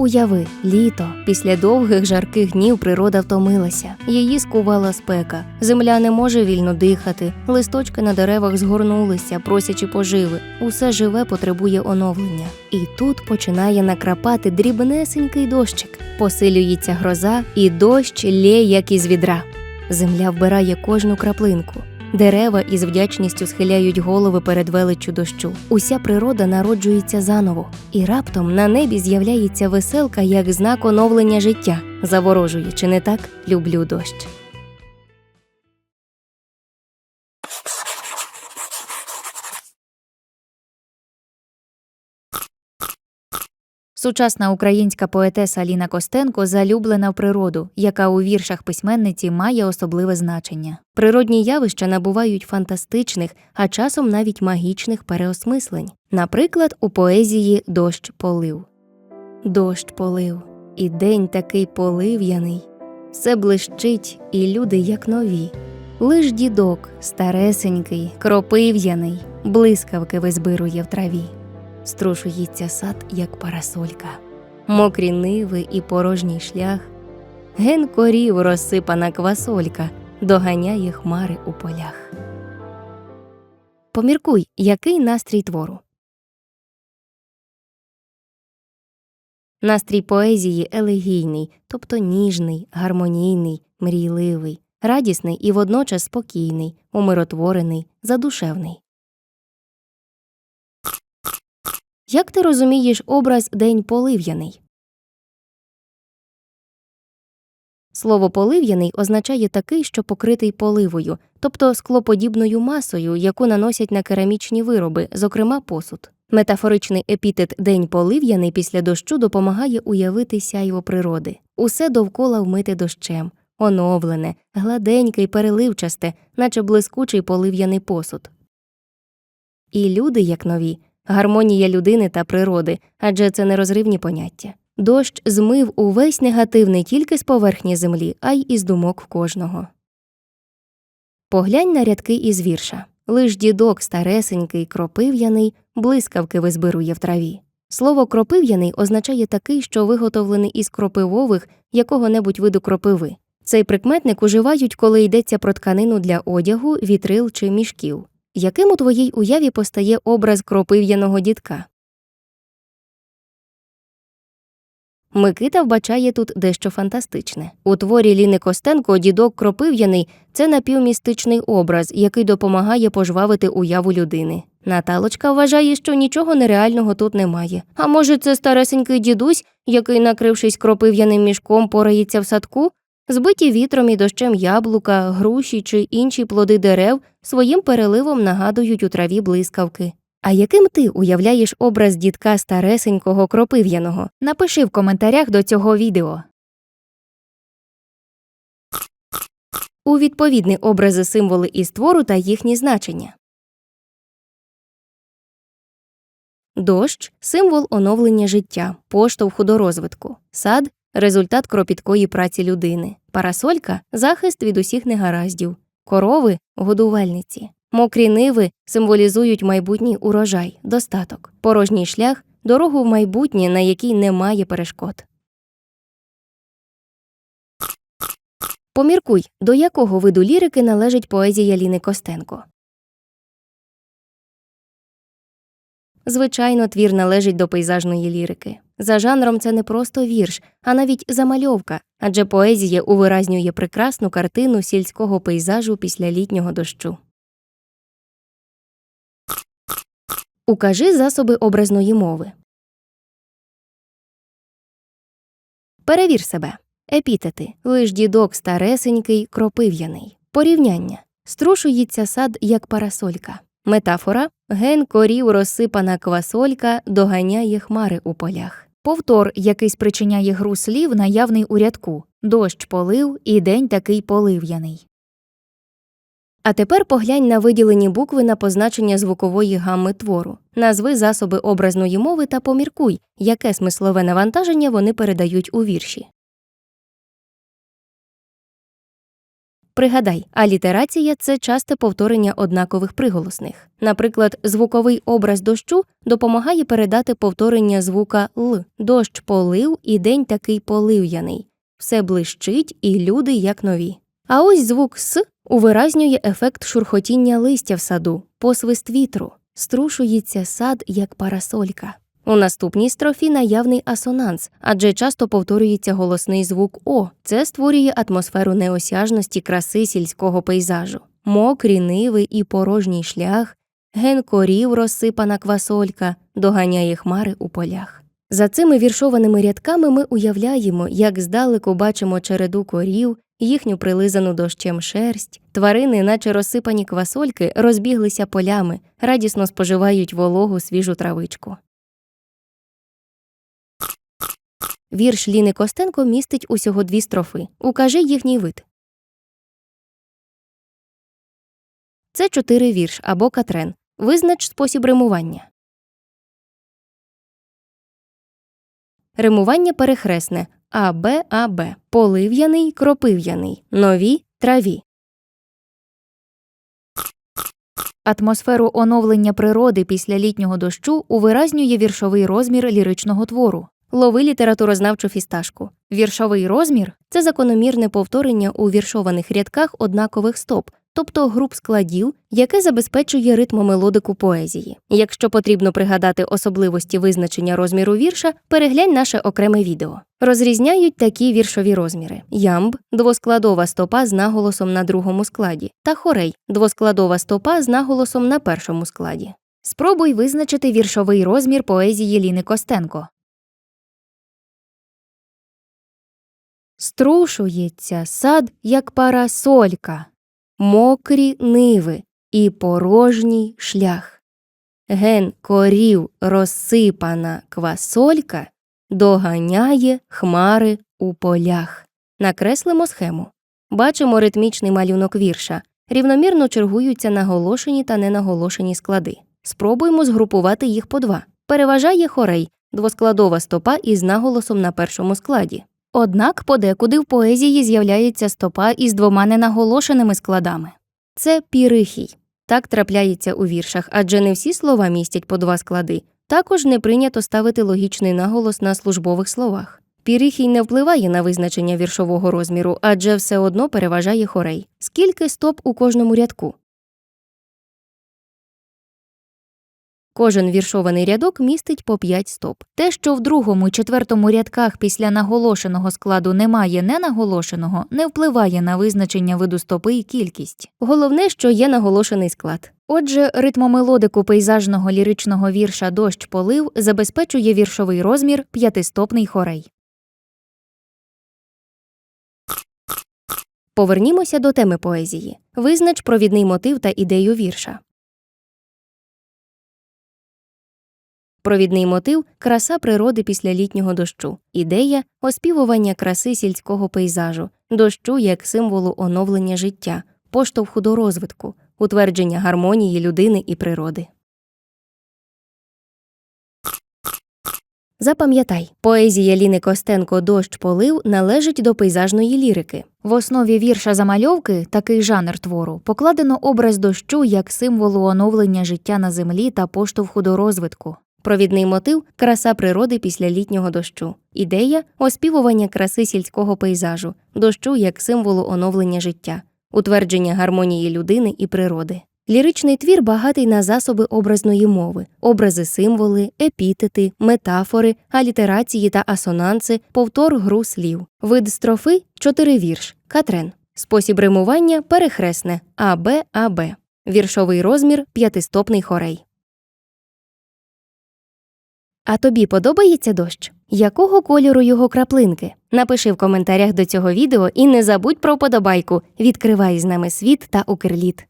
Уяви, літо. Після довгих жарких днів природа втомилася. Її скувала спека. Земля не може вільно дихати. Листочки на деревах згорнулися, просячи поживи. Усе живе потребує оновлення. І тут починає накрапати дрібнесенький дощик. Посилюється гроза, і дощ лє, як із відра. Земля вбирає кожну краплинку. Дерева із вдячністю схиляють голови перед величчю дощу. Уся природа народжується заново, і раптом на небі з'являється веселка як знак оновлення життя. Заворожує, чи не так? Люблю дощ. Сучасна українська поетеса Ліна Костенко залюблена в природу, яка у віршах письменниці має особливе значення. Природні явища набувають фантастичних, а часом навіть магічних переосмислень. Наприклад, у поезії Дощ полив. Дощ полив, і день такий полив'яний. Все блищить, і люди як нові. Лиш дідок, старесенький, кропив'яний, блискавки визбирує в траві. Струшується сад, як парасолька, мокрі ниви і порожній шлях. Ген корів розсипана квасолька, доганяє хмари у полях. Поміркуй, який настрій твору. Настрій поезії елегійний, тобто ніжний, гармонійний, мрійливий, радісний і водночас спокійний, умиротворений, задушевний. Як ти розумієш образ день полив'яний? Слово полив'яний означає такий, що покритий поливою, тобто склоподібною масою, яку наносять на керамічні вироби, зокрема посуд. Метафоричний епітет День полив'яний після дощу допомагає уявити сяйво природи. Усе довкола вмите дощем, оновлене, гладеньке й переливчасте, наче блискучий полив'яний посуд. І люди, як нові, гармонія людини та природи, адже це нерозривні поняття. Дощ змив увесь негатив не тільки з поверхні землі, а й із думок кожного. Поглянь на рядки із вірша. Лиш дідок старесенький, кропив'яний, блискавки визбирує в траві. Слово кропив'яний означає такий, що виготовлений із кропивових якого-небудь виду кропиви. Цей прикметник уживають, коли йдеться про тканину для одягу, вітрил чи мішків. Яким у твоїй уяві постає образ кропив'яного дідка? Микита вбачає тут дещо фантастичне. У творі Ліни Костенко дідок кропив'яний це напівмістичний образ, який допомагає пожвавити уяву людини. Наталочка вважає, що нічого нереального тут немає. А може, це старесенький дідусь, який, накрившись кропив'яним мішком, порається в садку? Збиті вітром і дощем яблука, груші чи інші плоди дерев своїм переливом нагадують у траві блискавки. А яким ти уявляєш образ дідка старесенького кропив'яного? Напиши в коментарях до цього відео. У відповідні образи символи із твору та їхні значення. Дощ символ оновлення життя, поштовху до розвитку. Сад результат кропіткої праці людини. Парасолька захист від усіх негараздів. Корови годувальниці. Мокрі ниви символізують майбутній урожай, достаток, порожній шлях, дорогу в майбутнє, на якій немає перешкод. Поміркуй, до якого виду лірики належить поезія Ліни Костенко. Звичайно, твір належить до пейзажної лірики. За жанром це не просто вірш, а навіть замальовка, адже поезія увиразнює прекрасну картину сільського пейзажу після літнього дощу. Укажи засоби образної мови. Перевір себе. Епітети. Лиш дідок старесенький, кропив'яний. Порівняння. Струшується сад, як парасолька. Метафора ген корів розсипана квасолька доганяє хмари у полях. Повтор, який спричиняє гру слів, наявний у рядку. Дощ полив і день такий полив'яний. А тепер поглянь на виділені букви на позначення звукової гамми твору. Назви засоби образної мови та поміркуй, яке смислове навантаження вони передають у вірші. Пригадай, алітерація це часте повторення однакових приголосних. Наприклад, звуковий образ дощу допомагає передати повторення звука Л. Дощ полив і день такий полив'яний. Все блищить і люди як нові. А ось звук С увиразнює ефект шурхотіння листя в саду, посвист вітру, струшується сад як парасолька. У наступній строфі наявний асонанс, адже часто повторюється голосний звук О. Це створює атмосферу неосяжності краси сільського пейзажу. Мокрі ниви і порожній шлях, ген корів розсипана квасолька, доганяє хмари у полях. За цими віршованими рядками ми уявляємо, як здалеку бачимо череду корів, їхню прилизану дощем шерсть, тварини, наче розсипані квасольки, розбіглися полями, радісно споживають вологу свіжу травичку. Вірш Ліни Костенко містить усього дві строфи. Укажи їхній вид. Це чотири вірш або катрен. Визнач спосіб римування. Римування перехресне А Б А Б. Полив'яний, кропив'яний. Нові траві. Атмосферу оновлення природи після літнього дощу увиразнює віршовий розмір ліричного твору. Лови літературознавчу фісташку. Віршовий розмір це закономірне повторення у віршованих рядках однакових стоп, тобто груп складів, яке забезпечує ритмомелодику поезії. Якщо потрібно пригадати особливості визначення розміру вірша, переглянь наше окреме відео. Розрізняють такі віршові розміри: ямб двоскладова стопа з наголосом на другому складі, та хорей двоскладова стопа з наголосом на першому складі. Спробуй визначити віршовий розмір поезії Ліни Костенко. Струшується сад, як парасолька, мокрі ниви і порожній шлях. Ген корів розсипана квасолька доганяє хмари у полях. Накреслимо схему. Бачимо ритмічний малюнок вірша. Рівномірно чергуються наголошені та ненаголошені склади. Спробуємо згрупувати їх по два. Переважає хорей двоскладова стопа із наголосом на першому складі. Однак подекуди в поезії з'являється стопа із двома ненаголошеними складами. Це пірихій. Так трапляється у віршах, адже не всі слова містять по два склади. Також не прийнято ставити логічний наголос на службових словах. Пірихій не впливає на визначення віршового розміру, адже все одно переважає хорей. Скільки стоп у кожному рядку? Кожен віршований рядок містить по 5 стоп. Те, що в другому і четвертому рядках після наголошеного складу немає ненаголошеного, не впливає на визначення виду стопи і кількість. Головне, що є наголошений склад. Отже, ритмомелодику пейзажного ліричного вірша Дощ полив забезпечує віршовий розмір п'ятистопний хорей. Повернімося до теми поезії. Визнач провідний мотив та ідею вірша. Провідний мотив краса природи після літнього дощу. Ідея оспівування краси сільського пейзажу, дощу як символу оновлення життя, поштовху до розвитку, утвердження гармонії людини і природи. Запам'ятай, поезія Ліни Костенко Дощ полив належить до пейзажної лірики. В основі вірша замальовки, такий жанр твору, покладено образ дощу як символу оновлення життя на землі та поштовху до розвитку. Провідний мотив краса природи після літнього дощу. Ідея оспівування краси сільського пейзажу, дощу як символу оновлення життя, утвердження гармонії людини і природи. Ліричний твір багатий на засоби образної мови, образи символи, епітети, метафори, алітерації та асонанси, повтор гру слів. Вид строфи чотири вірш, катрен. Спосіб римування перехресне АБ АБ. Віршовий розмір п'ятистопний хорей. А тобі подобається дощ? Якого кольору його краплинки? Напиши в коментарях до цього відео і не забудь про вподобайку. Відкривай з нами світ та укрліт.